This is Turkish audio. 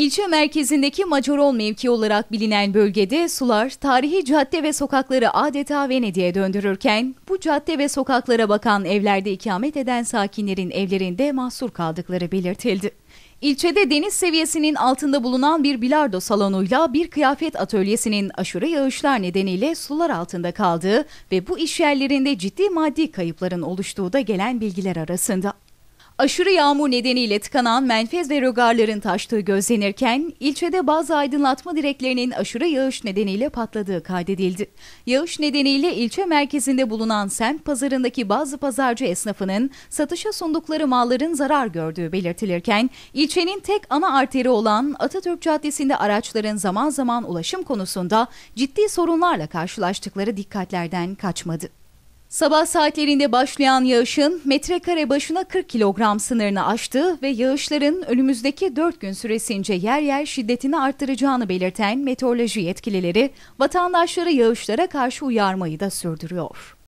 İlçe merkezindeki Macarol mevki olarak bilinen bölgede sular tarihi cadde ve sokakları adeta Venedik'e döndürürken bu cadde ve sokaklara bakan evlerde ikamet eden sakinlerin evlerinde mahsur kaldıkları belirtildi. İlçede deniz seviyesinin altında bulunan bir bilardo salonuyla bir kıyafet atölyesinin aşırı yağışlar nedeniyle sular altında kaldığı ve bu işyerlerinde ciddi maddi kayıpların oluştuğu da gelen bilgiler arasında. Aşırı yağmur nedeniyle tıkanan menfez ve rögarların taştığı gözlenirken ilçede bazı aydınlatma direklerinin aşırı yağış nedeniyle patladığı kaydedildi. Yağış nedeniyle ilçe merkezinde bulunan semt pazarındaki bazı pazarcı esnafının satışa sundukları malların zarar gördüğü belirtilirken ilçenin tek ana arteri olan Atatürk Caddesi'nde araçların zaman zaman ulaşım konusunda ciddi sorunlarla karşılaştıkları dikkatlerden kaçmadı. Sabah saatlerinde başlayan yağışın metrekare başına 40 kilogram sınırını aştığı ve yağışların önümüzdeki 4 gün süresince yer yer şiddetini arttıracağını belirten meteoroloji yetkilileri vatandaşları yağışlara karşı uyarmayı da sürdürüyor.